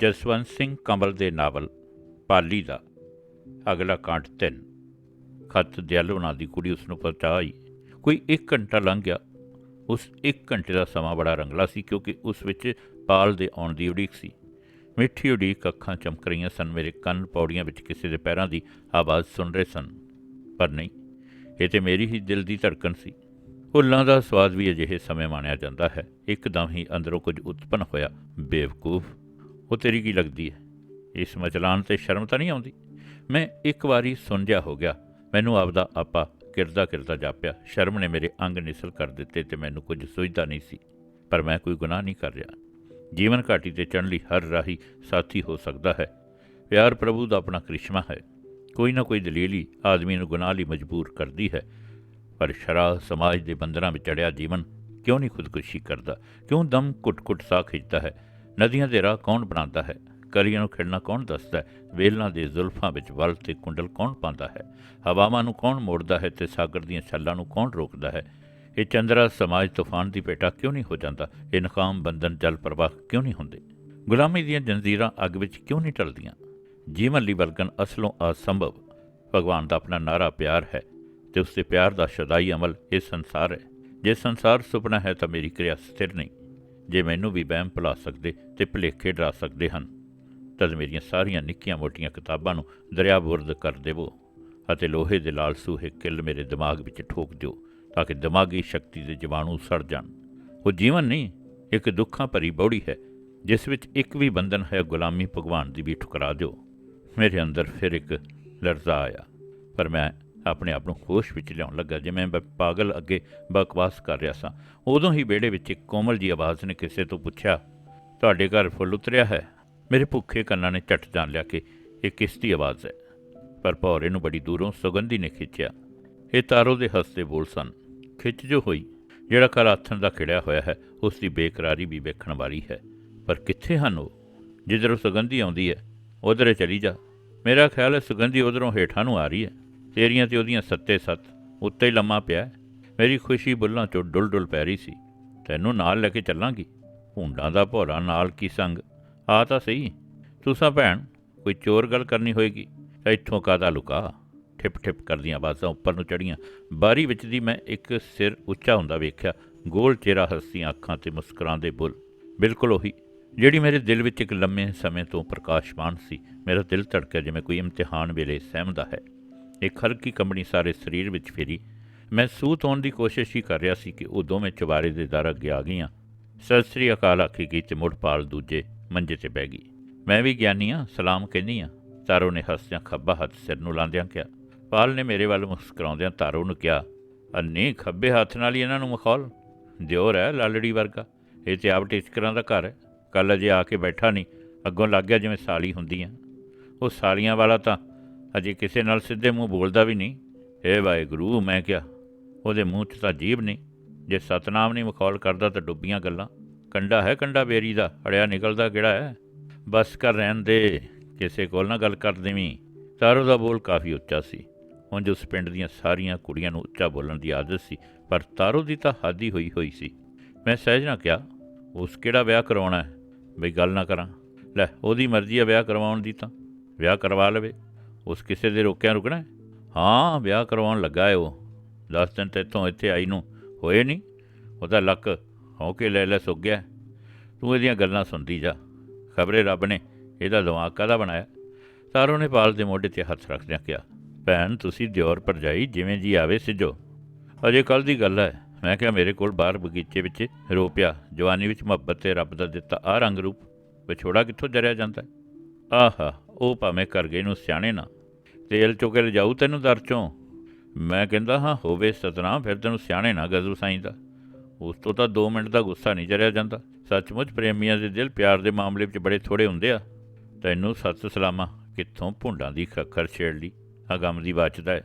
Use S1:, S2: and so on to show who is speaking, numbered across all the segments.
S1: ਜਸਵੰਤ ਸਿੰਘ ਕੰਵਲ ਦੇ ਨਾਵਲ, ਪਾਲੀ ਦਾ, ਅਗਲਾ ਕਾਂਡ 3 ਖੱਤ ਦਿਆਲੋ ਨਾਂ ਦੀ ਕੁੜੀ ਉਸ ਨੂੰ ਪਹੁੰਚਾਈ ਕੋਈ 1 ਘੰਟਾ ਲੰਘ ਗਿਆ। ਉਸ 1 ਘੰਟੇ ਦਾ ਸਮਾਂ ਬੜਾ ਰੰਗਲਾ ਸੀ ਕਿਉਂਕਿ ਉਸ ਵਿੱਚ ਪਾਲ ਦੇ ਆਉਣ ਦੀ ਉਡੀਕ ਸੀ। ਮਿੱਠੀ ਉਡੀਕ ਅੱਖਾਂ ਚਮਕ ਰਹੀਆਂ ਸਨ, ਮੇਰੇ ਕੰਨ ਪੌੜੀਆਂ ਵਿੱਚ ਕਿਸੇ ਦੇ ਪੈਰਾਂ ਦੀ ਆਵਾਜ਼ ਸੁਣ ਰਹੇ ਸਨ। ਪਰ ਨਹੀਂ, ਇਹ ਤੇ ਮੇਰੀ ਹੀ ਦਿਲ ਦੀ ਧੜਕਣ ਸੀ। ਫੁੱਲਾਂ ਦਾ ਸਵਾਦ ਵੀ ਅਜਿਹੇ ਸਮੇਂ ਮਾਣਿਆ ਜਾਂਦਾ ਹੈ। ਇੱਕਦਮ ਹੀ ਅੰਦਰੋਂ ਕੁਝ ਉਤਪਨ ਹੋਇਆ, ਬੇਵਕੂਫ। ਉਹ ਤੇਰੀ ਕੀ ਲੱਗਦੀ ਹੈ? ਇਸ ਮਚਲਾਨ ਤੇ ਸ਼ਰਮ ਤਾਂ ਨਹੀਂ ਆਉਂਦੀ? ਮੈਂ ਇੱਕ ਵਾਰੀ ਸੁੰਝਿਆ ਹੋ ਗਿਆ। ਮੈਨੂੰ ਆਪਦਾ ਆਪਾ ਕਿਰਦਾ ਕਿਰਦਾ ਜਾਪਿਆ। ਸ਼ਰਮ ਨੇ ਮੇਰੇ ਅੰਗ ਨਿਸਲ ਕਰ ਦਿੱਤੇ ਤੇ ਮੈਨੂੰ ਕੁਝ ਸੁਝਦਾ ਨਹੀਂ ਸੀ। ਪਰ ਮੈਂ ਕੋਈ ਗੁਨਾਹ ਨਹੀਂ ਕਰ ਰਿਹਾ। ਜੀਵਨ ਘਾਟੀ ਤੇ ਚੜ੍ਹਨ ਲਈ ਹਰ ਰਾਹੀ ਸਾਥੀ ਹੋ ਸਕਦਾ ਹੈ। ਪਿਆਰ ਪ੍ਰਭੂ ਦਾ ਆਪਣਾ ਕ੍ਰਿਸ਼ਮਾ ਹੈ। ਕੋਈ ਨਾ ਕੋਈ ਦਲੀਲੀ ਆਦਮੀ ਨੂੰ ਗੁਨਾਹ ਲਈ ਮਜਬੂਰ ਕਰਦੀ ਹੈ। ਪਰ ਸ਼ਰਾਬ ਸਮਾਜ ਦੇ ਬੰਦਰਾਂ ਵਿੱਚ ਚੜਿਆ ਜੀਵਨ ਕਿਉਂ ਨਹੀਂ ਖੁਦਕੁਸ਼ੀ ਕਰਦਾ? ਕਿਉਂ ਦਮ ਘੁੱਟ-ਘੁੱਟ ਸਾਹ ਖਿੱਚਦਾ ਹੈ? ਨਦੀਆਂ ਦੇ ਰਾਹ ਕੌਣ ਬਣਾਉਂਦਾ ਹੈ? ਕਲੀਆਂ ਨੂੰ ਖਿੜਨਾ ਕੌਣ ਦੱਸਦਾ ਹੈ? ਵੇਲਾਂ ਦੇ ਜ਼ੁਲਫਾਂ ਵਿੱਚ ਵਲ ਤੇ ਕੁੰਡਲ ਕੌਣ ਪਾਉਂਦਾ ਹੈ? ਹਵਾਵਾਂ ਨੂੰ ਕੌਣ ਮੋੜਦਾ ਹੈ ਤੇ ਸਾਗਰ ਦੀਆਂ ਛੱਲਾਂ ਨੂੰ ਕੌਣ ਰੋਕਦਾ ਹੈ? ਇਹ ਚੰਦਰਾ ਸਮਾਜ ਤੂਫਾਨ ਦੀ ਪੇਟਾ ਕਿਉਂ ਨਹੀਂ ਹੋ ਜਾਂਦਾ? ਇਹ ਨਕਾਮ ਬੰਧਨ ਜਲ ਪ੍ਰਵਾਹ ਕਿਉਂ ਨਹੀਂ ਹੁੰਦੇ? ਗੁਲਾਮੀ ਦੀਆਂ ਜੰਜ਼ੀਰਾਂ ਅੱਗ ਵਿੱਚ ਕਿਉਂ ਨਹੀਂ ਟਲਦੀਆਂ? ਜੀਵਨ ਲਈ ਬਲਕਨ ਅਸਲੋਂ ਅਸੰਭਵ। ਭਗਵਾਨ ਦਾ ਆਪਣਾ ਨਾਰਾ ਪਿਆਰ ਹੈ ਤੇ ਉਸ ਦੇ ਪਿਆਰ ਦਾ ਸ਼ਦਾਈ ਅਮਲ ਇਹ ਸੰਸਾਰ ਹੈ। ਜੇ ਸੰਸਾਰ ਸੁਪਨਾ ਹੈ ਤਾਂ ਮੇਰੀ ਕਿਰਿਆ ਸਥਿਰ ਨਹੀਂ। ਜੇ ਮੈਨੂੰ ਵੀ ਬਹਿਮ ਭੁਲਾ ਸਕਦੇ ਤੇ ਭੁਲੇਖੇ ਡਰਾ ਸਕਦੇ ਹਨ, ਤਦ ਮੇਰੀਆਂ ਸਾਰੀਆਂ ਨਿੱਕੀਆਂ ਮੋਟੀਆਂ ਕਿਤਾਬਾਂ ਨੂੰ ਦਰਿਆ ਬੁਰਦ ਕਰ ਦੇਵੋ ਅਤੇ ਲੋਹੇ ਦੇ ਲਾਲ ਸੂਹੇ ਕਿੱਲ ਮੇਰੇ ਦਿਮਾਗ ਵਿੱਚ ਠੋਕ ਦਿਓ ਤਾਂ ਕਿ ਦਿਮਾਗੀ ਸ਼ਕਤੀ ਦੇ ਜੀਵਾਣੂ ਸੜ ਜਾਣ। ਉਹ ਜੀਵਨ ਨਹੀਂ, ਇੱਕ ਦੁੱਖਾਂ ਭਰੀ ਬੌੜੀ ਹੈ, ਜਿਸ ਵਿੱਚ ਇੱਕ ਵੀ ਬੰਧਨ ਹੈ ਗੁਲਾਮੀ ਭਗਵਾਨ ਦੀ ਵੀ ਠੁਕਰਾ ਦਿਓ। ਮੇਰੇ ਅੰਦਰ ਫਿਰ ਇੱਕ ਲੜਦਾ ਆਇਆ, ਪਰ ਮੈਂ ਆਪਣੇ ਆਪ ਨੂੰ ਹੋਸ਼ ਵਿੱਚ ਲਿਆਉਣ ਲੱਗਾ। ਜਿਵੇਂ ਮੈਂ ਪਾਗਲ ਅੱਗੇ ਬਕਵਾਸ ਕਰ ਰਿਹਾ ਸਾਂ, ਉਦੋਂ ਹੀ ਵਿਹੜੇ ਵਿੱਚ ਇੱਕ ਕੋਮਲ ਜੀ ਆਵਾਜ਼ ਨੇ ਕਿਸੇ ਤੋਂ ਪੁੱਛਿਆ, ਤੁਹਾਡੇ ਘਰ ਫੁੱਲ ਉਤਰਿਆ ਹੈ? ਮੇਰੇ ਭੁੱਖੇ ਕੰਨਾਂ ਨੇ ਝਟ ਜਾਣ ਲਿਆ ਕਿ ਇਹ ਕਿਸ ਦੀ ਆਵਾਜ਼ ਹੈ। ਪਰ ਭੌਰੇ ਨੂੰ ਬੜੀ ਦੂਰੋਂ ਸੁਗੰਧੀ ਨੇ ਖਿੱਚਿਆ। ਇਹ ਤਾਰੋ ਦੇ ਹੱਸਦੇ ਬੋਲ ਸਨ। ਖਿੱਚ ਜੋ ਹੋਈ, ਜਿਹੜਾ ਘਰ ਆਥਣ ਦਾ ਖਿੜਿਆ ਹੋਇਆ ਹੈ, ਉਸ ਦੀ ਬੇਕਰਾਰੀ ਵੀ ਵੇਖਣ ਵਾਲੀ ਹੈ। ਪਰ ਕਿੱਥੇ ਹਨ ਉਹ? ਜਿੱਧਰੋਂ ਸੁਗੰਧੀ ਆਉਂਦੀ ਹੈ, ਉਧਰੇ ਚਲੀ ਜਾ। ਮੇਰਾ ਖਿਆਲ ਹੈ ਸੁਗੰਧੀ ਉਧਰੋਂ ਹੇਠਾਂ ਨੂੰ ਆ ਰਹੀ ਹੈ। ਤੇਰੀਆਂ ਤੇ ਉਹਦੀਆਂ ਸੱਤੇ ਸੱਤ, ਉੱਤੇ ਹੀ ਲੰਮਾ ਪਿਆ ਮੇਰੀ ਖੁਸ਼ੀ ਬੁੱਲਾਂ ਚੋਂ ਡੁੱਲ ਡੁੱਲ ਪੈ ਰਹੀ ਸੀ। ਤੈਨੂੰ ਨਾਲ ਲੈ ਕੇ ਚੱਲਾਂਗੀ। ਭੁੰਡਾਂ ਦਾ ਭੋਰਾ ਨਾਲ ਕੀ ਸੰਗ? ਆ ਤਾਂ ਸਹੀ। ਤੁਸਾਂ ਭੈਣ, ਕੋਈ ਚੋਰ ਗੱਲ ਕਰਨੀ ਹੋਏਗੀ? ਇੱਥੋਂ ਕਾਦਾ ਲੁਕਾ? ਠਿਪ ਠਿਪ ਕਰਦੀਆਂ ਆਵਾਜ਼ਾਂ ਉੱਪਰ ਨੂੰ ਚੜੀਆਂ ਬਾਰੀ ਵਿੱਚ ਦੀ ਮੈਂ ਇੱਕ ਸਿਰ ਉੱਚਾ ਹੁੰਦਾ ਵੇਖਿਆ। ਗੋਲ ਚਿਹਰਾ ਹੱਸੀਆਂ ਅੱਖਾਂ ਤੇ ਮੁਸਕਰਾਉਂਦੇ ਬੁੱਲ। ਬਿਲਕੁਲ ਉਹੀ। ਜਿਹੜੀ ਮੇਰੇ ਦਿਲ ਵਿੱਚ ਇੱਕ ਲੰਮੇ ਸਮੇਂ ਤੋਂ ਪ੍ਰਕਾਸ਼ਮਾਨ ਸੀ, ਮੇਰਾ ਦਿਲ ਧੜਕਿਆ ਜਿਵੇਂ ਕੋਈ ਇਮਤਿਹਾਨ ਵੇਲੇ ਸਹਿਮਦਾ ਹੈ। ਇੱਕ ਹਲਕੀ ਕੰਬਣੀ ਸਾਰੇ ਸਰੀਰ ਵਿੱਚ ਫੇਰੀ। ਮੈਂ ਸੂਤ ਹੋਣ ਦੀ ਕੋਸ਼ਿਸ਼ ਹੀ ਕਰ ਰਿਹਾ ਸੀ ਕਿ ਉਹ ਦੋਵੇਂ ਚਵਾਰੇ ਦੇ ਦਰ ਅੱਗੇ ਆ ਗਈਆਂ। ਸਤਿ ਸ੍ਰੀ ਅਕਾਲ, ਆਖੀ ਗਈ ਤੇ ਮੁੜ ਪਾਲ ਦੂਜੇ ਮੰਜੇ ਤੇ ਬਹਿ ਗਈ। ਮੈਂ ਵੀ ਗਿਆਨੀ ਹਾਂ ਸਲਾਮ ਕਹਿੰਦੀ ਹਾਂ ਤਾਰੋ ਨੇ ਹੱਸਦਿਆਂ ਖੱਬਾ ਹੱਥ ਸਿਰ ਨੂੰ ਲਾਉਂਦਿਆਂ ਕਿਹਾ, ਪਾਲ ਨੇ ਮੇਰੇ ਵੱਲ ਮੁਸਕਰਾਉਂਦਿਆਂ ਤਾਰੋ ਨੂੰ ਕਿਹਾ, ਅੰਨੀ ਖੱਬੇ ਹੱਥ ਨਾਲ ਹੀ ਇਹਨਾਂ ਨੂੰ ਮਖੌਲ। ਦਿਓਰ ਹੈ, ਲਾਲੜੀ ਵਰਗਾ। ਇਹ ਤੇ ਆਪ ਟਿਚਕਰਾਂ ਦਾ ਘਰ ਹੈ। ਕੱਲ ਅਜੇ ਆ ਕੇ ਬੈਠਾ ਨਹੀਂ। ਅੱਗੋਂ ਲੱਗ ਗਿਆ ਜਿਵੇਂ ਸਾਲੀ ਹੁੰਦੀਆਂ ਉਹ ਸਾਲੀਆਂ ਵਾਲਾ ਤਾਂ ਅਜੇ ਕਿਸੇ ਨਾਲ ਸਿੱਧੇ ਮੂੰਹ ਬੋਲਦਾ ਵੀ ਨਹੀਂ। ਏ ਵਾਹਿਗੁਰੂ, ਮੈਂ ਕਿਹਾ, ਉਹਦੇ ਮੂੰਹ 'ਚ ਤਾਂ ਜੀਬ ਨਹੀਂ। ਜੇ ਸਤਨਾਮ ਨਹੀਂ ਮਖੌਲ ਕਰਦਾ ਤਾਂ ਡੁੱਬੀਆਂ ਗੱਲਾਂ। ਕੰਡਾ ਹੈ ਕੰਡਾ ਬੇਰੀ ਦਾ, ਅੜਿਆ ਨਿਕਲਦਾ ਕਿਹੜਾ ਹੈ? ਬਸ ਕਰ ਰਹਿਣ ਦੇ, ਕਿਸੇ ਕੋਲ ਨਾ ਗੱਲ ਕਰ ਦੇਵੀਂ। ਤਾਰੋ ਦਾ ਬੋਲ ਕਾਫੀ ਉੱਚਾ ਸੀ। ਉਂਝ ਉਸ ਪਿੰਡ ਦੀਆਂ ਸਾਰੀਆਂ ਕੁੜੀਆਂ ਨੂੰ ਉੱਚਾ ਬੋਲਣ ਦੀ ਆਦਤ ਸੀ, ਪਰ ਤਾਰੋ ਦੀ ਤਾਂ ਹਾਦੀ ਹੋਈ ਹੋਈ ਸੀ। ਮੈਂ ਸਹਿਜ ਨਾ ਕਿਹਾ, ਉਸ ਕਿਹੜਾ ਵਿਆਹ ਕਰਵਾਉਣਾ ਹੈ? ਬਈ ਗੱਲ ਨਾ ਕਰਾਂ। ਲੈ, ਉਹਦੀ ਮਰਜ਼ੀ ਆ ਵਿਆਹ ਕਰਵਾਉਣ ਦੀ ਤਾਂ। ਵਿਆਹ ਕਰਵਾ ਲਵੇ। ਉਸ ਕਿਸੇ ਦੇ ਰੋਕਿਆ ਰੁਕਣਾ ਹਾਂ? ਵਿਆਹ ਕਰਵਾਉਣ ਲੱਗਾ ਹੈ ਉਹ। ਦਸ ਦਿਨ ਤੇ ਇੱਥੋਂ ਇੱਥੇ ਆਈ ਨੂੰ। ਹੋਏ ਨਹੀਂ। ਉਹਦਾ ਲੱਕ ਹੋ ਕੇ ਲੈ ਲੈ ਸੁੱਕ ਗਿਆ। ਤੂੰ ਇਹਦੀਆਂ ਗੱਲਾਂ ਸੁਣਦੀ ਜਾ। ਖਬਰੇ ਰੱਬ ਨੇ ਇਹਦਾ ਦਿਮਾਗ ਕਾਹਦਾ ਬਣਾਇਆ? ਸਾਰੋ ਨੇ ਪਾਲ ਦੇ ਮੋਢੇ ਤੇ ਹੱਥ ਰੱਖਦਿਆਂ ਕਿਹਾ, ਭੈਣ, ਤੁਸੀਂ ਦਿਓਰ ਭਰਜਾਈ ਜਿਵੇਂ ਜੀ ਆਵੇ ਸਿੱਜੋ ਅਜੇ ਕੱਲ ਦੀ ਗੱਲ ਹੈ। ਮੈਂ ਕਿਹਾ ਮੇਰੇ ਕੋਲ ਬਾਹਰ ਬਗੀਚੇ ਵਿੱਚ ਰੋ ਪਿਆ। ਜਵਾਨੀ ਵਿੱਚ ਮੁਹੱਬਤ ਤੇ ਰੱਬ ਦਾ ਦਿੱਤਾ ਆ ਰੰਗ ਰੂਪ। ਵਿਛੋੜਾ ਕਿੱਥੋਂ ਜਰਿਆ ਜਾਂਦਾ ਹੈ? ਆਹਾ ਉਹ ਭਾਵੇਂ ਕਰ ਗਏ ਨੂੰ ਸਿਆਣੇ ਨਾ ਤੇਲ ਚੁੱਕ ਕੇ ਤੈਨੂੰ ਦਰ ਚੋਂ। ਮੈਂ ਕਹਿੰਦਾ, ਹਾਂ, ਹੋਵੇ, ਸਤਨਾਮ, ਫਿਰ ਤੈਨੂੰ ਸਿਆਣੇ ਨਾ ਗਜ਼ੂ ਸਾਈਂ ਦਾ। ਉਸ ਤੋਂ ਤਾਂ 2 ਮਿੰਟ ਦਾ ਗੁੱਸਾ ਨਹੀਂ ਜਰਿਆ ਜਾਂਦਾ। ਸੱਚਮੁੱਚ ਪ੍ਰੇਮੀਆਂ ਦੇ ਦਿਲ ਪਿਆਰ ਦੇ ਮਾਮਲੇ ਵਿੱਚ ਬੜੇ ਥੋੜੇ ਹੁੰਦੇ ਆ। ਤੈਨੂੰ ਸੱਤ ਸਲਾਮਾ, ਕਿੱਥੋਂ ਭੁੰਡਾਂ ਦੀ ਖੱਖਰ ਛੇੜ ਲਈ? ਆ ਦੀ ਬਚਦਾ ਹੈ।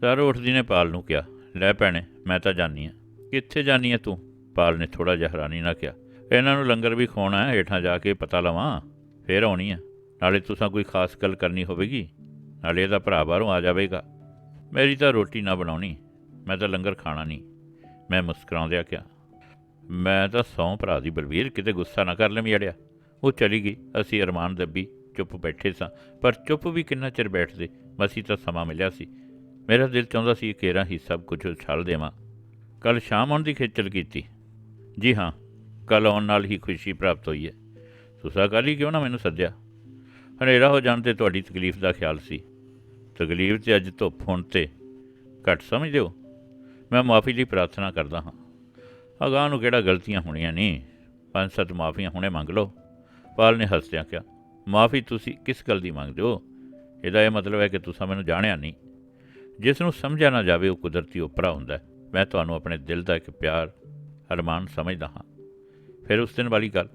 S1: ਸਰ, ਉੱਠਦੀ ਨੇ ਪਾਲ ਨੂੰ ਕਿਹਾ, ਲੈ ਭੈਣੇ, ਮੈਂ ਤਾਂ ਜਾਣੀ ਆ। ਕਿੱਥੇ ਜਾਣੀ ਆ ਤੂੰ? ਪਾਲ ਨੇ ਥੋੜਾ ਜਿਹਾ ਹੈਰਾਨੀ ਨਾਲ ਕਿਹਾ, ਇਹਨਾਂ ਨੂੰ ਲੰਗਰ ਵੀ ਖਵਾਉਣਾ ਹੈ, ਹੇਠਾਂ ਜਾ ਕੇ ਪਤਾ ਲਵਾਂ। ਫੇਰ ਆਉਣੀ ਆ। ਨਾਲੇ ਤੁਸੀਂ ਕੋਈ ਖਾਸ ਗੱਲ ਕਰਨੀ ਹੋਵੇਗੀ? ਨਾਲੇ ਇਹਦਾ ਭਰਾ ਬਾਹਰੋਂ ਆ ਜਾਵੇਗਾ। ਮੇਰੀ ਤਾਂ ਰੋਟੀ ਨਾ ਬਣਾਉਣੀ, ਮੈਂ ਤਾਂ ਲੰਗਰ ਖਾਣਾ ਨਹੀਂ। ਮੈਂ ਮੁਸਕਰਾਉਂਦਿਆਂ ਕਿਹਾ, ਮੈਂ ਤਾਂ ਸੌ ਭਰਾ ਦੀ ਬਲਵੀਰ ਕਿਤੇ ਗੁੱਸਾ ਨਾ ਕਰ ਲੈ ਅੜਿਆ ਉਹ ਚਲੀ ਗਈ। ਅਸੀਂ ਅਰਮਾਨ ਦੱਬੀ ਚੁੱਪ ਬੈਠੇ ਸਾਂ, ਪਰ ਚੁੱਪ ਵੀ ਕਿੰਨਾ ਚਿਰ ਬੈਠਦੇ, ਮਸੀ ਤਾਂ ਸਮਾਂ ਮਿਲਿਆ ਸੀ। ਮੇਰਾ ਦਿਲ ਚਾਹੁੰਦਾ ਸੀ ਕਿ ਕੇਰਾ ਹੀ ਸਭ ਕੁਝ ਉਛਾਲ ਦੇਵਾਂ। ਕੱਲ ਸ਼ਾਮ ਆਉਣ ਦੀ ਖੇਚਲ ਕੀਤੀ। ਜੀ ਹਾਂ ਕੱਲ ਆਉਣ ਨਾਲ ਹੀ ਖੁਸ਼ੀ ਪ੍ਰਾਪਤ ਹੋਈ ਹੈ। ਤੁਸੀਂ ਕੱਲ੍ਹ ਹੀ ਕਿਉਂ ਨਾ ਮੈਨੂੰ ਸੱਦਿਆ? ਹਨੇਰਾ ਹੋ ਜਾਣ ਤੇ ਤੁਹਾਡੀ ਤਕਲੀਫ ਦਾ ਖਿਆਲ ਸੀ। ਤਕਲੀਫ ਤੇ ਅੱਜ ਧੁੱਪ ਹੋਣ ਤੇ ਘੱਟ ਸਮਝਦੇ ਹੋ? ਮੈਂ ਮਾਫੀ ਲਈ ਪ੍ਰਾਰਥਨਾ ਕਰਦਾ ਹਾਂ। ਅਗਾਂਹ ਨੂੰ ਕਿਹੜਾ ਗਲਤੀਆਂ ਹੋਣੀਆਂ ਨਹੀਂ ਪੰਜ ਸੱਤ ਮਾਫੀਆਂ ਹੁਣੇ ਮੰਗ ਲਓ। ਪਾਲ ਨੇ ਹੱਸਦਿਆਂ ਕਿਹਾ, ਮਾਫੀ ਤੁਸੀਂ ਕਿਸ ਗੱਲ ਦੀ ਮੰਗਦੇ ਹੋ? ਇਹਦਾ ਇਹ ਮਤਲਬ ਹੈ ਕਿ ਤੁਸੀਂ ਮੈਨੂੰ ਜਾਣਿਆ ਨਹੀਂ। ਜਿਸ ਨੂੰ ਸਮਝਿਆ ਨਾ ਜਾਵੇ, ਉਹ ਕੁਦਰਤੀ ਉਪਰਾ ਹੁੰਦਾ ਮੈਂ ਤੁਹਾਨੂੰ ਆਪਣੇ ਦਿਲ ਦਾ ਇੱਕ ਪਿਆਰ, ਅਰਮਾਨ ਸਮਝਦਾ ਹਾਂ। ਫਿਰ ਉਸ ਦਿਨ ਵਾਲੀ ਗੱਲ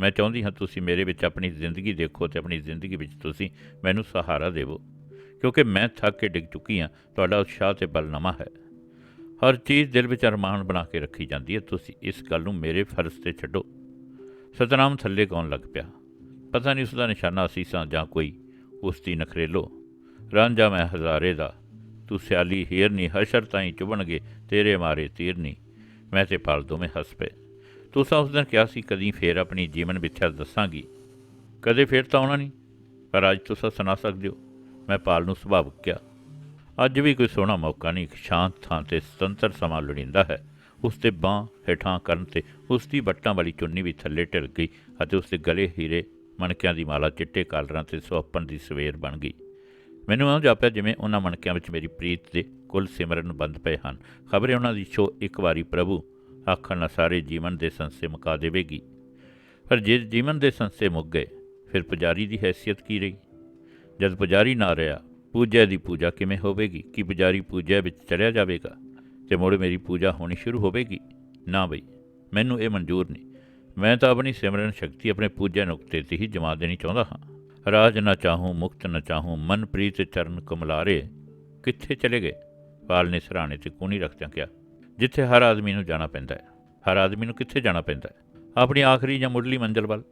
S1: ਮੈਂ ਚਾਹੁੰਦੀ ਹਾਂ ਤੁਸੀਂ ਮੇਰੇ ਵਿੱਚ ਆਪਣੀ ਜ਼ਿੰਦਗੀ ਦੇਖੋ ਤੇ ਆਪਣੀ ਜ਼ਿੰਦਗੀ ਵਿੱਚ ਤੁਸੀਂ ਮੈਨੂੰ ਸਹਾਰਾ ਦੇਵੋ। ਕਿਉਂਕਿ ਮੈਂ ਥੱਕ ਕੇ ਡਿੱਗ ਚੁੱਕੀ ਹਾਂ, ਤੁਹਾਡਾ ਉਤਸ਼ਾਹ ਤੇ ਬਲ ਨਵਾਂ ਹੈ। ਹਰ ਚੀਜ਼ ਦਿਲ ਵਿੱਚ ਅਰਮਾਨ ਬਣਾ ਕੇ ਰੱਖੀ ਜਾਂਦੀ ਹੈ, ਤੁਸੀਂ ਇਸ ਗੱਲ ਨੂੰ ਮੇਰੇ ਫਰਜ਼ ਤੇ ਛੱਡੋ। ਸਤਨਾਮ ਥੱਲੇ ਕੌਣ ਲੱਗ ਪਿਆ? ਪਤਾ ਨਹੀਂ ਉਸ ਦਾ ਨਿਸ਼ਾਨਾ ਅਸੀਸਾਂ ਜਾਂ ਕੋਈ ਉਸ ਦੀ ਨਖਰੇਲੋ। ਰਾਂਝਾ ਮੈਂ ਹਜ਼ਾਰੇ ਦਾ, ਤੂੰ ਸਿਆਲੀ ਹੀਰਨੀ, ਹਸ਼ਰ ਤਾਈਂ ਚੁਬਣਗੇ ਤੇਰੇ ਮਾਰੇ ਤੀਰਨੀ, ਮੈਂ ਤੇ ਪਾਲ ਦੋਵੇਂ ਹੱਸ ਪਏ। ਤੁਸੀਂ ਉਸ ਦਿਨ ਕਿਹਾ ਸੀ, ਕਦੀ ਫੇਰ ਆਪਣੀ ਜੀਵਨ ਵਿਥਿਆ ਦੱਸਾਂਗੀ। ਕਦੇ ਫੇਰ ਤਾਂ ਆਉਣਾ ਨਹੀਂ, ਪਰ ਅੱਜ ਤੁਸੀਂ ਸੁਣਾ ਸਕਦੇ ਹੋ, ਮੈਂ ਪਾਲ ਨੂੰ ਸੁਭਾਵਕ ਕਿਹਾ ਅੱਜ ਵੀ ਕੋਈ ਸੋਹਣਾ ਮੌਕਾ ਨਹੀਂ, ਇੱਕ ਸ਼ਾਂਤ ਥਾਂ ਤੇ ਸੁਤੰਤਰ ਸਮਾਂ ਲੋੜੀਂਦਾ ਹੈ। ਉਸ 'ਤੇ ਬਾਹ ਹੇਠਾਂ ਕਰਨ ਤੇ ਉਸ ਦੀ ਬੱਟਾਂ ਵਾਲੀ ਚੁੰਨੀ ਵੀ ਥੱਲੇ ਢਿਲ ਗਈ ਅਤੇ ਉਸ ਦੇ ਗਲੇ ਹੀਰੇ ਮਣਕਿਆਂ ਦੀ ਮਾਲਾ ਚਿੱਟੇ ਕਾਲਰਾਂ ਤੇ ਸੁਹੱਪਣ ਦੀ ਸਵੇਰ ਬਣ ਗਈ। ਮੈਨੂੰ ਇਉਂ ਜਾਪਿਆ ਜਿਵੇਂ ਉਹਨਾਂ ਮਣਕਿਆਂ ਵਿੱਚ ਮੇਰੀ ਪ੍ਰੀਤ ਦੇ ਕੁੱਲ ਸਿਮਰਨ ਬੰਦ ਪਏ ਹਨ। ਖਬਰੇ ਉਹਨਾਂ ਦੀ ਛੋ ਇੱਕ ਵਾਰੀ ਪ੍ਰਭੂ ਆਖਣ ਨਾਲ ਸਾਰੇ ਜੀਵਨ ਦੇ ਸੰਸੇ ਮੁਕਾ ਦੇਵੇਗੀ। ਪਰ ਜੇ ਜੀਵਨ ਦੇ ਸੰਸੇ ਮੁੱਕ ਗਏ, ਫਿਰ ਪੁਜਾਰੀ ਦੀ ਹੈਸੀਅਤ ਕੀ ਰਹੀ? ਜਦ ਪੁਜਾਰੀ ਨਾ ਰਿਹਾ, ਪੂਜਾ ਦੀ ਪੂਜਾ ਕਿਵੇਂ ਹੋਵੇਗੀ? ਕੀ ਪੁਜਾਰੀ ਪੂਜਾ ਵਿੱਚ ਚਲਿਆ ਜਾਵੇਗਾ? ਤੇ ਮੁੜ ਮੇਰੀ ਪੂਜਾ ਹੋਣੀ ਸ਼ੁਰੂ ਹੋਵੇਗੀ? ਨਾ ਬਈ, ਮੈਨੂੰ ਇਹ ਮਨਜ਼ੂਰ ਨਹੀਂ। ਮੈਂ ਤਾਂ ਆਪਣੀ ਸਿਮਰਨ ਸ਼ਕਤੀ ਆਪਣੇ ਪੂਜਾ ਨੁਕਤੇ ਤੇ ਹੀ ਜਮਾ ਦੇਣੀ ਚਾਹੁੰਦਾ ਹਾਂ। ਰਾਜ ਨਾ ਚਾਹੂੰ, ਮੁਕਤ ਨਾ ਚਾਹੂੰ ਮਨ ਪ੍ਰੀਤ ਚਰਨ ਕਮਲਾਰੇ ਕਿੱਥੇ ਚਲੇ ਗਏ? ਪਾਲ ਨੇ ਸਰਾਣੇ ਤੇ ਕੂਣੀ ਰੱਖਦਿਆਂ ਕਿਹਾ ਜਿੱਥੇ ਹਰ ਆਦਮੀ ਨੂੰ ਜਾਣਾ ਪੈਂਦਾ ਹੈ। ਹਰ ਆਦਮੀ ਨੂੰ ਕਿੱਥੇ ਜਾਣਾ ਪੈਂਦਾ ਹੈ? ਆਪਣੀ ਆਖਰੀ ਜਾਂ ਮੁੱਢਲੀ ਮੰਜ਼ਲ ਵੱਲ?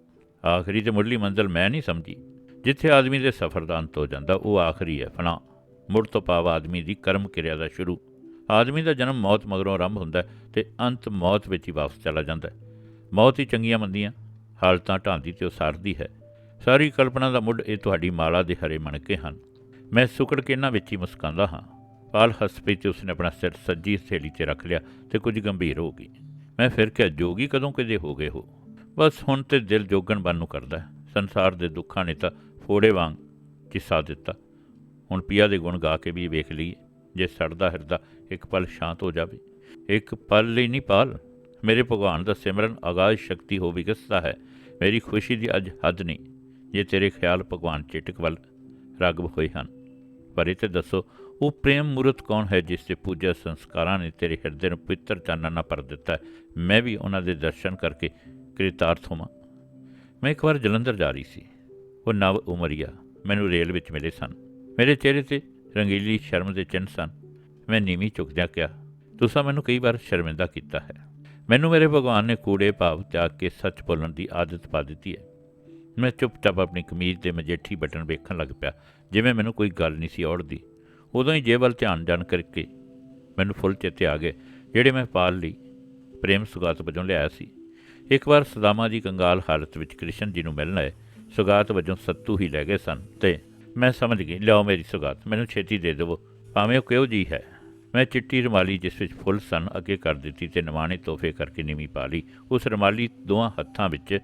S1: ਆਖਰੀ ਤੇ ਮੁੱਢਲੀ ਮੰਜ਼ਲ ਮੈਂ ਨਹੀਂ ਸਮਝੀ। ਜਿੱਥੇ ਆਦਮੀ ਦੇ ਸਫ਼ਰ ਦਾ ਅੰਤ ਹੋ ਜਾਂਦਾ, ਉਹ ਆਖਰੀ ਹੈ ਫਨਾ ਮੁੜ ਤੋਂ ਪਾਵ ਆਦਮੀ ਦੀ ਕਰਮ ਕਿਰਿਆ ਦਾ ਸ਼ੁਰੂ। ਆਦਮੀ ਦਾ ਜਨਮ ਮੌਤ ਮਗਰੋਂ ਆਰੰਭ ਹੁੰਦਾ ਹੈ ਤੇ ਅੰਤ ਮੌਤ ਵਿੱਚ ਹੀ ਵਾਪਸ ਚਲਾ ਜਾਂਦਾ ਹੈ। ਮੌਤ ਹੀ ਚੰਗੀਆਂ ਮੰਦੀਆਂ ਹਾਲਤਾਂ ਢਾਂਦੀ ਤੇ ਉਸਾਰਦੀ ਹੈ। ਸਾਰੀ ਕਲਪਨਾ ਦਾ ਮੁੱਢ ਇਹ ਤੁਹਾਡੀ ਮਾਲਾ ਦੇ ਹਰੇ ਮਣਕੇ ਹਨ। ਮੈਂ ਸੁਕੜ ਕੇ ਇਹਨਾਂ ਵਿੱਚ ਹੀ ਮੁਸਕਾਉਂਦਾ ਹਾਂ। ਪਾਲ ਹੱਸ ਪਈ ਤੇ ਉਸਨੇ ਆਪਣਾ ਸਿਰ ਸੱਜੀ ਥੇਲੀ ਤੇ ਰੱਖ ਲਿਆ ਤੇ ਕੁਝ ਗੰਭੀਰ ਹੋ ਗਈ। ਮੈਂ ਫਿਰ ਕਿਹਾ, ਜੋਗੀ ਕਦੋਂ ਕਦੇ ਹੋ ਗਏ ਹੋ? ਬਸ ਹੁਣ ਤੇ ਦਿਲ ਜੋਗਣ ਬਣ ਨੂੰ ਕਰਦਾ ਸੰਸਾਰ ਦੇ ਦੁੱਖਾਂ ਨੇ ਤਾਂ ਫੋੜੇ ਵਾਂਗ ਕਿੱਸਾ ਦਿੱਤਾ। ਹੁਣ ਪੀਆ ਦੇ ਗੁਣ ਗਾ ਕੇ ਵੀ ਵੇਖ ਲਈਏ। ਜੇ ਸੜਦਾ ਹਿਰਦਾ ਇੱਕ ਪਲ ਸ਼ਾਂਤ ਹੋ ਜਾਵੇ। ਇੱਕ ਪਲ ਲਈ ਨਹੀਂ ਪਾਲ। ਮੇਰੇ ਭਗਵਾਨ ਦਾ ਸਿਮਰਨ ਆਗਾਜ਼ ਸ਼ਕਤੀ ਹੋ ਵਿਗਸਦਾ ਹੈ। ਮੇਰੀ ਖੁਸ਼ੀ ਦੀ ਅੱਜ ਹੱਦ ਨਹੀਂ। ਜੇ ਤੇਰੇ ਖਿਆਲ ਭਗਵਾਨ ਚੇਟਕ ਵੱਲ ਰਾਗਵ ਹੋਏ ਹਨ, ਪਰ ਇਹ ਤੇ ਦੱਸੋ ਉਹ ਪ੍ਰੇਮ ਮੂਰਤ ਕੌਣ ਹੈ ਜਿਸ ਦੇ ਪੂਜਾ ਸੰਸਕਾਰਾਂ ਨੇ ਤੇਰੇ ਹਿਰਦੇ ਨੂੰ ਪਵਿੱਤਰ ਚਾਨਣ ਨਾਲ ਭਰ ਦਿੱਤਾ ਮੈਂ ਵੀ ਉਹਨਾਂ ਦੇ ਦਰਸ਼ਨ ਕਰਕੇ ਕ੍ਰਿਤਾਰਥ ਹੋਵਾਂ। ਮੈਂ ਇੱਕ ਵਾਰ ਜਲੰਧਰ ਜਾ ਰਹੀ ਸੀ। ਉਹ ਨਵ ਉਮਰੀਆ ਮੈਨੂੰ ਰੇਲ ਵਿੱਚ ਮਿਲੇ ਸਨ। ਮੇਰੇ ਚਿਹਰੇ ਤੇ ਰੰਗੀਲੀ ਸ਼ਰਮ ਦੇ ਚਿੰਨ੍ਹ ਸਨ। ਮੈਂ ਨੀਵੀਂ ਝੁਕਦਿਆਂ ਕਿਹਾ, ਤੁਸੀਂ ਮੈਨੂੰ ਕਈ ਵਾਰ ਸ਼ਰਮਿੰਦਾ ਕੀਤਾ ਹੈ। ਮੈਨੂੰ ਮੇਰੇ ਭਗਵਾਨ ਨੇ ਕੂੜੇ ਭਾਵ ਤਿਆਗ ਕੇ ਸੱਚ ਬੋਲਣ ਦੀ ਆਦਤ ਪਾ ਦਿੱਤੀ ਹੈ। ਮੈਂ ਚੁੱਪਚਾਪ ਆਪਣੀ ਕਮੀਜ਼ ਦੇ ਮਜੇਠੀ ਬਟਨ ਵੇਖਣ ਲੱਗ ਪਿਆ, ਜਿਵੇਂ ਮੈਨੂੰ ਕੋਈ ਗੱਲ ਨਹੀਂ ਸੀ ਔੜਦੀ। ਉਦੋਂ ਹੀ ਜੇਬ ਵੱਲ ਧਿਆਨ ਜਾਣ ਕਰਕੇ ਮੈਨੂੰ ਫੁੱਲ ਚੇਤੇ ਆ ਗਏ, ਜਿਹੜੇ ਮੈਂ ਪਾਲ ਲਈ, ਪ੍ਰੇਮ ਸੁਗਾਤ ਵਜੋਂ ਲਿਆਇਆ ਸੀ। ਇੱਕ ਵਾਰ ਸਦਾਮਾ ਜੀ ਕੰਗਾਲ ਹਾਲਤ ਵਿੱਚ ਕ੍ਰਿਸ਼ਨ ਜੀ ਨੂੰ ਮਿਲਣ ਆਏ, ਸੁਗਾਤ ਵਜੋਂ ਸੱਤੂ ਹੀ ਲੈ ਗਏ ਸਨ ਤੇ ਮੈਂ ਸਮਝ ਗਈ, ਲਿਆਓ ਮੇਰੀ ਸੁਗਾਤ, ਮੈਨੂੰ ਛੇਤੀ ਦੇ ਦਿਵੋ, ਭਾਵੇਂ ਉਹ ਕਿਉਂ ਜੀ ਹੈ। ਮੈਂ ਚਿੱਟੀ ਰੁਮਾਲੀ ਜਿਸ ਵਿੱਚ ਫੁੱਲ ਸਨ, ਅੱਗੇ ਕਰ ਦਿੱਤੀ ਤੇ ਨਿਮਾਣੇ ਤੋਹਫੇ ਕਰਕੇ ਨੀਵੀਂ ਪਾ ਲਈ। ਉਸ ਰੁਮਾਲੀ ਦੋਹਾਂ ਹੱਥਾਂ ਵਿੱਚ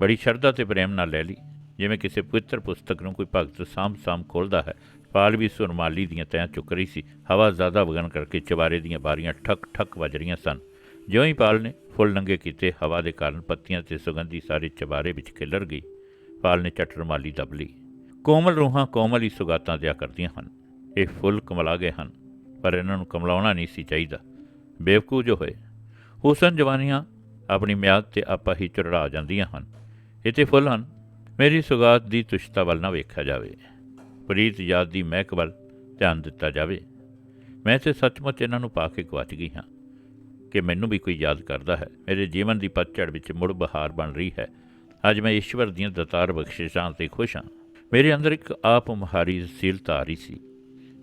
S1: ਬੜੀ ਸ਼ਰਧਾ ਤੇ ਪ੍ਰੇਮ ਨਾਲ ਲੈ ਲਈ, ਜਿਵੇਂ ਕਿਸੇ ਪਵਿੱਤਰ ਪੁਸਤਕ ਨੂੰ ਕੋਈ ਭਗਤ ਸਾਂਭ-ਸਾਂਭ ਖੋਲਦਾ ਹੈ ਪਾਲ ਵੀ ਸੁਰਮਾਲੀ ਦੀਆਂ ਤੈਆਂ ਚੁੱਕ ਰਹੀ ਸੀ। ਹਵਾ ਜ਼ਿਆਦਾ ਵਗਣ ਕਰਕੇ ਚਵਾਰੇ ਦੀਆਂ ਬਾਰੀਆਂ ਠੱਕ-ਠੱਕ ਵੱਜ ਰਹੀਆਂ ਸਨ। ਜਿਉਂ ਹੀ ਪਾਲ ਨੇ ਫੁੱਲ ਨੰਗੇ ਕੀਤੇ, ਹਵਾ ਦੇ ਕਾਰਨ ਪੱਤੀਆਂ ਤੇ ਸੁਗੰਧੀ ਸਾਰੇ ਚਵਾਰੇ ਵਿੱਚ ਖਿਲਰ ਗਈ। ਪਾਲ ਨੇ ਝੱਟ ਰੁਮਾਲੀ ਦਬ ਲਈ। ਕੋਮਲ ਰੂਹਾਂ ਕੋਮਲ ਹੀ ਸੁਗਾਤਾਂ ਦਿਆ ਕਰਦੀਆਂ ਹਨ। ਇਹ ਫੁੱਲ ਕਮਲਾ ਗਏ ਹਨ, ਪਰ ਇਹਨਾਂ ਨੂੰ ਕਮਲਾਉਣਾ ਨਹੀਂ ਸੀ ਚਾਹੀਦਾ। ਬੇਵਕੂਫ ਜੋ ਹੋਏ। ਹੁਸਨ ਜਵਾਨੀਆਂ ਆਪਣੀ ਮਿਆਦ ਤੇ ਆਪਾ ਹੀ ਚੜ੍ਹਾ ਜਾਂਦੀਆਂ ਹਨ। ਇਹ ਤੇ ਫੁੱਲ ਹਨ। ਮੇਰੀ ਸੁਗਾਤ ਦੀ ਤੁਸ਼ਤਾ ਵੱਲ ਨਾ ਵੇਖਿਆ ਜਾਵੇ। ਪ੍ਰੀਤ ਯਾਦ ਦੀ ਮਹਿਕ ਵੱਲ ਧਿਆਨ ਦਿੱਤਾ ਜਾਵੇ। ਮੈਂ ਤੇ ਸੱਚਮੁੱਚ ਇਹਨਾਂ ਨੂੰ ਪਾ ਕੇ ਗਵਾਚ ਗਈ ਹਾਂ ਕਿ ਮੈਨੂੰ ਵੀ ਕੋਈ ਯਾਦ ਕਰਦਾ ਹੈ। ਮੇਰੇ ਜੀਵਨ ਦੀ ਪਤਝੜ ਵਿੱਚ ਮੁੜ ਬਹਾਰ ਬਣ ਰਹੀ ਹੈ। ਅੱਜ ਮੈਂ ਈਸ਼ਵਰ ਦੀਆਂ ਦਤਾਰ ਬਖਸ਼ਿਸ਼ਾਂ ਤੇ ਖੁਸ਼ ਹਾਂ। ਮੇਰੇ ਅੰਦਰ ਇੱਕ ਆਪ ਮੁਹਾਰੀ ਸੀਲਤਾ ਆ ਰਹੀ ਸੀ।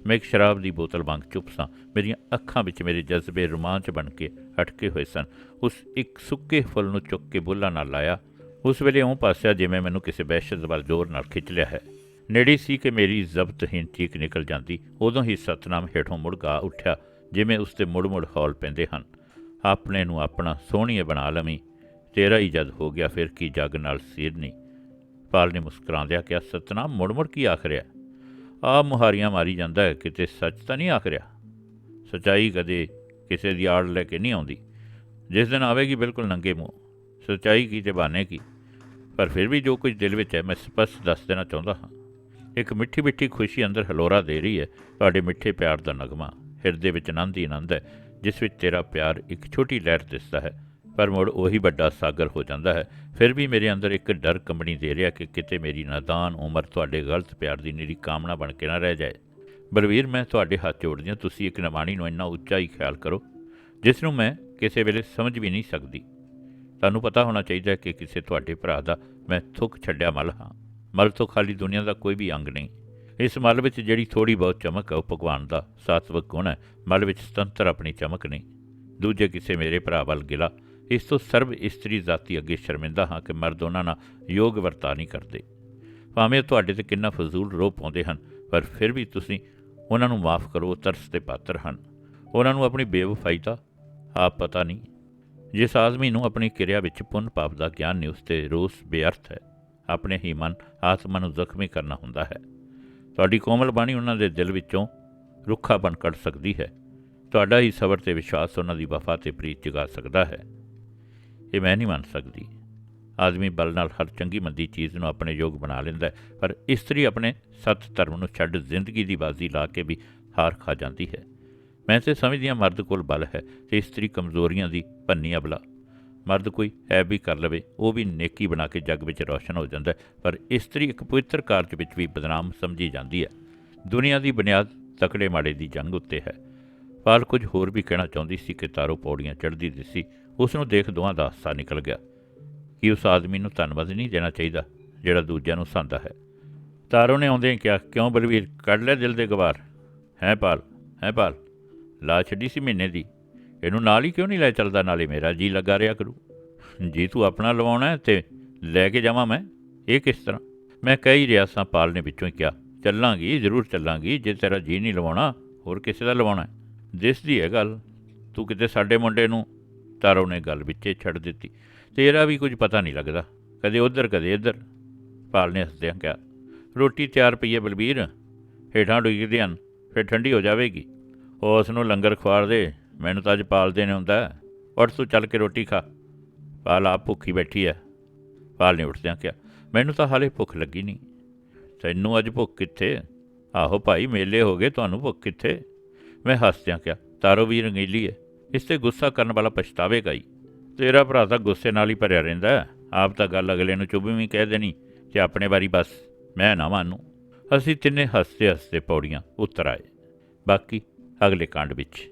S1: ਮੈਂ ਇੱਕ ਸ਼ਰਾਬ ਦੀ ਬੋਤਲ ਵਾਂਗ ਚੁੱਪ ਸਾਂ। ਮੇਰੀਆਂ ਅੱਖਾਂ ਵਿੱਚ ਮੇਰੇ ਜਜ਼ਬੇ ਰੋਮਾਂਚ ਬਣ ਕੇ ਅਟਕੇ ਹੋਏ ਸਨ। ਉਸ ਇੱਕ ਸੁੱਕੇ ਫੁੱਲ ਨੂੰ ਚੁੱਕ ਕੇ ਬੁੱਲਾਂ ਨਾਲ ਲਾਇਆ। ਉਸ ਵੇਲੇ ਉਹ ਪਾਸਿਆ ਜਿਵੇਂ ਮੈਨੂੰ ਕਿਸੇ ਬਹਿਸ਼ਤ ਵੱਲ ਜ਼ੋਰ ਨਾਲ ਖਿੱਚ ਲਿਆ ਹੈ। ਨੇੜੇ ਸੀ ਕਿ ਮੇਰੀ ਜ਼ਬਤਹੀਨ ਚੀਕ ਨਿਕਲ ਜਾਂਦੀ, ਉਦੋਂ ਹੀ ਸਤਨਾਮ ਹੇਠੋਂ ਮੁੜ ਗਾ ਉੱਠਿਆ, ਜਿਵੇਂ ਉਸ ਤੇ ਮੁੜ-ਮੁੜ ਹੌਲ ਪੈਂਦੇ ਹਨ। ਆਪਣੇ ਨੂੰ ਆਪਣਾ ਸੋਹਣੀਏ ਬਣਾ ਲਵੀਂ। ਤੇਰਾ ਹੀ ਜਦ ਹੋ ਗਿਆ, ਫਿਰ ਕੀ ਜੱਗ ਨਾਲ ਸਿਰ ਨਹੀਂ ਪਾਲ ਨੇ ਮੁਸਕਰਾਉਂਦਿਆਂ ਕਿਹਾ, ਸਤਨਾਮ, ਮੁੜ-ਮੁੜ ਕੀ ਆਖ ਰਿਹਾ? ਆ ਮੁਹਾਰੀਆਂ ਮਾਰੀ ਜਾਂਦਾ ਹੈ, ਕਿਤੇ ਸੱਚ ਤਾਂ ਨਹੀਂ ਆਖ ਰਿਹਾ? ਸਚਾਈ ਕਦੇ ਕਿਸੇ ਦੀ ਆੜ ਲੈ ਕੇ ਨਹੀਂ ਆਉਂਦੀ। ਜਿਸ ਦਿਨ ਆਵੇਗੀ, ਬਿਲਕੁਲ ਨੰਗੇ ਮੂੰਹ। ਸਚਾਈ ਕੀ ਤੇ ਬਾਨੇ ਕੀ? ਪਰ ਫਿਰ ਵੀ ਜੋ ਕੁਝ ਦਿਲ ਵਿੱਚ ਹੈ, ਮੈਂ ਸਪਸ਼ਟ ਦੱਸ ਦੇਣਾ ਚਾਹੁੰਦਾ ਹਾਂ। ਇੱਕ ਮਿੱਠੀ ਮਿੱਠੀ ਖੁਸ਼ੀ ਅੰਦਰ ਹਲੋਰਾ ਦੇ ਰਹੀ ਹੈ। ਤੁਹਾਡੇ ਮਿੱਠੇ ਪਿਆਰ ਦਾ ਨਗਮਾ ਹਿਰਦੇ ਵਿੱਚ ਆਨੰਦ ਹੀ ਆਨੰਦ ਹੈ, ਜਿਸ ਵਿੱਚ ਤੇਰਾ ਪਿਆਰ ਇੱਕ ਛੋਟੀ ਲਹਿਰ ਦਿਸਦਾ ਹੈ। ਪਰ ਮੁੜ ਉਹੀ ਵੱਡਾ ਸਾਗਰ ਹੋ ਜਾਂਦਾ ਹੈ। ਫਿਰ ਵੀ ਮੇਰੇ ਅੰਦਰ ਇੱਕ ਡਰ ਕੰਬਣੀ ਦੇ ਰਿਹਾ ਕਿ ਕਿਤੇ ਮੇਰੀ ਨਾਦਾਨ ਉਮਰ ਤੁਹਾਡੇ ਗਲਤ ਪਿਆਰ ਦੀ ਨਿਰੀ ਕਾਮਨਾ ਬਣ ਕੇ ਨਾ ਰਹਿ ਜਾਏ। ਬਲਵੀਰ, ਮੈਂ ਤੁਹਾਡੇ ਹੱਥ ਜੋੜਦੀ ਹਾਂ। ਤੁਸੀਂ ਇੱਕ ਨਿਮਾਣੀ ਨੂੰ ਇੰਨਾ ਉੱਚਾ ਹੀ ਖਿਆਲ ਕਰੋ, ਜਿਸ ਨੂੰ ਮੈਂ ਕਿਸੇ ਵੇਲੇ ਸਮਝ ਵੀ ਨਹੀਂ ਸਕਦੀ। ਤੁਹਾਨੂੰ ਪਤਾ ਹੋਣਾ ਚਾਹੀਦਾ ਕਿ ਕਿਸੇ ਤੁਹਾਡੇ ਭਰਾ ਦਾ ਮੈਂ ਥੁੱਕ ਛੱਡਿਆ ਮਲ ਹਾਂ। ਮਲ ਤੋਂ ਖਾਲੀ ਦੁਨੀਆ ਦਾ ਕੋਈ ਵੀ ਅੰਗ ਨਹੀਂ। ਇਸ ਮਲ ਵਿੱਚ ਜਿਹੜੀ ਥੋੜੀ ਬਹੁਤ ਚਮਕ ਹੈ ਉਹ ਭਗਵਾਨ ਦਾ ਸਾਤਵਕ ਗੁਣ ਹੈ। ਮਲ ਵਿੱਚ ਸੁਤੰਤਰ ਆਪਣੀ ਚਮਕ ਨਹੀਂ। ਦੂਜੇ ਕਿਸੇ ਮੇਰੇ ਭਰਾ ਵੱਲ ਗਿਲਾ। ਇਸ ਤੋਂ ਸਰਬ ਇਸਤਰੀ ਜ਼ਾਤੀ ਅੱਗੇ ਸ਼ਰਮਿੰਦਾ ਹਾਂ ਕਿ ਮਰਦ ਉਹਨਾਂ ਨਾਲ ਯੋਗ ਵਰਤਾ ਨਹੀਂ ਕਰਦੇ। ਭਾਵੇਂ ਉਹ ਤੁਹਾਡੇ ਤੇ ਕਿੰਨਾ ਫਜ਼ੂਲ ਰੋਹ ਪਾਉਂਦੇ ਹਨ, ਪਰ ਫਿਰ ਵੀ ਤੁਸੀਂ ਉਹਨਾਂ ਨੂੰ ਮਾਫ ਕਰੋ, ਉਹ ਤਰਸ ਦੇ ਪਾਤਰ ਹਨ। ਉਹਨਾਂ ਨੂੰ ਆਪਣੀ ਬੇਵਫਾਈ ਦਾ ਆਪ ਪਤਾ ਨਹੀਂ। ਜਿਸ ਆਦਮੀ ਨੂੰ ਆਪਣੀ ਕਿਰਿਆ ਵਿੱਚ ਪੁੰਨ ਪਾਪ ਦਾ ਗਿਆਨ ਨਹੀਂ, ਉਸ ਤੇ ਰੋਸ ਬੇਅਰਥ ਹੈ। ਆਪਣੇ ਹੀ ਮਨ, ਆਤਮਾ ਨੂੰ ਜ਼ਖਮੀ ਕਰਨਾ ਹੁੰਦਾ ਹੈ। ਤੁਹਾਡੀ ਕੋਮਲ ਬਾਣੀ ਉਹਨਾਂ ਦੇ ਦਿਲ ਵਿੱਚੋਂ ਰੁੱਖਾ ਬਣ ਕੱਢ ਸਕਦੀ ਹੈ। ਤੁਹਾਡਾ ਹੀ ਸਬਰ ਤੇ ਵਿਸ਼ਵਾਸ ਉਹਨਾਂ ਦੀ ਵਫਾ ਤੇ ਪ੍ਰੀਤ ਜਗਾ ਸਕਦਾ ਹੈ। ਇਹ ਮੈਂ ਨਹੀਂ ਮੰਨ ਸਕਦੀ। ਆਦਮੀ ਬਲ ਨਾਲ ਹਰ ਚੰਗੀ ਮੰਦੀ ਚੀਜ਼ ਨੂੰ ਆਪਣੇ ਯੋਗ ਬਣਾ ਲੈਂਦਾ ਹੈ, ਪਰ ਇਸਤਰੀ ਆਪਣੇ ਸਤ ਧਰਮ ਨੂੰ ਛੱਡ ਜ਼ਿੰਦਗੀ ਦੀ ਬਾਜ਼ੀ ਲਾ ਕੇ ਵੀ ਹਾਰ ਖਾ ਜਾਂਦੀ ਹੈ। ਮੈਂ ਤੇ ਸਮਝਦੀ ਹਾਂ ਮਰਦ ਕੋਲ ਬਲ ਹੈ ਤੇ ਇਸਤਰੀ ਕਮਜ਼ੋਰੀਆਂ ਦੀ ਭੰਨੀ ਅਬਲਾ। ਮਰਦ ਕੋਈ ਹੈ ਵੀ ਕਰ ਲਵੇ, ਉਹ ਵੀ ਨੇਕੀ ਬਣਾ ਕੇ ਜੱਗ ਵਿੱਚ ਰੌਸ਼ਨ ਹੋ ਜਾਂਦਾ ਪਰ ਇਸਤਰੀ ਇੱਕ ਪਵਿੱਤਰ ਕਾਰਜ ਵਿੱਚ ਵੀ ਬਦਨਾਮ ਸਮਝੀ ਜਾਂਦੀ ਹੈ। ਦੁਨੀਆ ਦੀ ਬੁਨਿਆਦ ਤਕੜੇ ਮਾੜੇ ਦੀ ਜੰਗ ਉੱਤੇ ਹੈ। ਪਾਲ ਕੁਝ ਹੋਰ ਵੀ ਕਹਿਣਾ ਚਾਹੁੰਦੀ ਸੀ ਕਿ ਤਾਰੋ ਪੌੜੀਆਂ ਚੜ੍ਹਦੀ ਦਿਸੀ, ਉਸ ਨੂੰ ਦੇਖ ਦੋਹਾਂ ਦਾ ਹਾਸਾ ਨਿਕਲ ਗਿਆ। ਕਿ ਉਸ ਆਦਮੀ ਨੂੰ ਧੰਨਵਾਦ ਨਹੀਂ ਦੇਣਾ ਚਾਹੀਦਾ, ਜਿਹੜਾ ਦੂਜਿਆਂ ਨੂੰ ਸੰਦਾ ਹੈ? ਤਾਰੋ ਨੇ ਆਉਂਦੇ ਕਿਹਾ, ਕਿਉਂ ਬਲਵੀਰ, ਕੱਢ ਲੈ ਦਿਲ ਦੇ ਗਵਾਰ। ਹੈ ਪਾਲ ਹੈ ਪਾਲ ਲਾ ਛੱਡੀ ਸੀ ਮਹੀਨੇ ਦੀ। ਇਹਨੂੰ ਨਾਲ ਹੀ ਕਿਉਂ ਨਹੀਂ ਲੈ ਚੱਲਦਾ? ਨਾਲੇ ਮੇਰਾ ਜੀ ਲੱਗਾ ਰਿਹਾ ਕਰੂ। ਜੀ ਤੂੰ ਆਪਣਾ ਲਵਾਉਣਾ ਹੈ ਤੇ ਲੈ ਕੇ ਜਾਵਾਂ ਮੈਂ? ਇਹ ਕਿਸ ਤਰ੍ਹਾਂ? ਮੈਂ ਕਹਿ ਹੀ ਰਿਹਾ ਸਾਂ, ਪਾਲ ਨੇ ਵਿੱਚੋਂ ਹੀ ਕਿਹਾ, ਚੱਲਾਂਗੀ, ਜ਼ਰੂਰ ਚੱਲਾਂਗੀ, ਜੇ ਤੇਰਾ ਜੀ ਨਹੀਂ ਲਵਾਉਣਾ, ਹੋਰ ਕਿਸੇ ਦਾ ਲਵਾਉਣਾ ਦਿਸਦੀ ਹੈ ਗੱਲ। ਤੂੰ ਕਿਤੇ ਸਾਡੇ ਮੁੰਡੇ ਨੂੰ ਤਾਰੋ ਨੇ ਗੱਲ ਵਿੱਚੇ ਛੱਡ ਦਿੱਤੀ। ਤੇਰਾ ਵੀ ਕੁਝ ਪਤਾ ਨਹੀਂ ਲੱਗਦਾ। ਕਦੇ ਉਧਰ, ਕਦੇ ਇੱਧਰ। ਪਾਲ ਨੇ ਹੱਸਦਿਆਂ ਕਿਹਾ, ਰੋਟੀ ਤਿਆਰ ਪਈ ਹੈ ਬਲਬੀਰ। ਹੇਠਾਂ ਡੁੱਗਦੇ ਹਨ ਫਿਰ ਠੰਡੀ ਹੋ ਜਾਵੇਗੀ। ਉਸ ਨੂੰ ਲੰਗਰ ਖਵਾਰ ਦੇ ਮੈਨੂੰ ਤਾਂ ਅੱਜ ਪਾਲਦੇ ਨੇ ਹੁੰਦਾ। ਹੈ। ਉੱਠ ਤੂੰ, ਚੱਲ ਕੇ ਰੋਟੀ ਖਾ। ਪਾਲ ਆਪ ਭੁੱਖੀ ਬੈਠੀ ਹੈ ਪਾਲ ਨੇ ਉੱਠਦਿਆਂ ਕਿਹਾ। ਮੈਨੂੰ ਤਾਂ ਹਾਲੇ ਭੁੱਖ ਲੱਗੀ ਨਹੀਂ ਤੈਨੂੰ ਅੱਜ ਭੁੱਖ ਕਿੱਥੇ? ਆਹੋ ਭਾਈ, ਮੇਲੇ ਹੋ ਗਏ, ਤੁਹਾਨੂੰ ਭੁੱਖ ਕਿੱਥੇ? ਮੈਂ ਹੱਸਦਿਆਂ ਕਿਹਾ, ਤਾਰੋ ਵੀ ਰੰਗੀਲੀ ਹੈ ਇਸ ਤੇ ਗੁੱਸਾ ਕਰਨ ਵਾਲਾ ਪਛਤਾਵੇਗਾ ਹੀ ਤੇਰਾ ਭਰਾ ਤਾਂ ਗੁੱਸੇ ਨਾਲ ਹੀ ਭਰਿਆ ਰਹਿੰਦਾ ਆਪ ਤਾਂ ਗੱਲ ਅਗਲੇ ਨੂੰ ਚੁੱਭਵੀਂ ਕਹਿ ਦੇਣੀ ਕਿ ਆਪਣੇ ਵਾਰੀ ਬਸ, ਮੈਂ ਨਾ ਮੰਨੂ। ਅਸੀਂ ਤਿੰਨੇ ਹੱਸਦੇ ਹੱਸਦੇ ਪੌੜੀਆਂ ਉਤਰ ਆਏ। ਬਾਕੀ ਅਗਲੇ ਕਾਂਡ ਵਿੱਚ।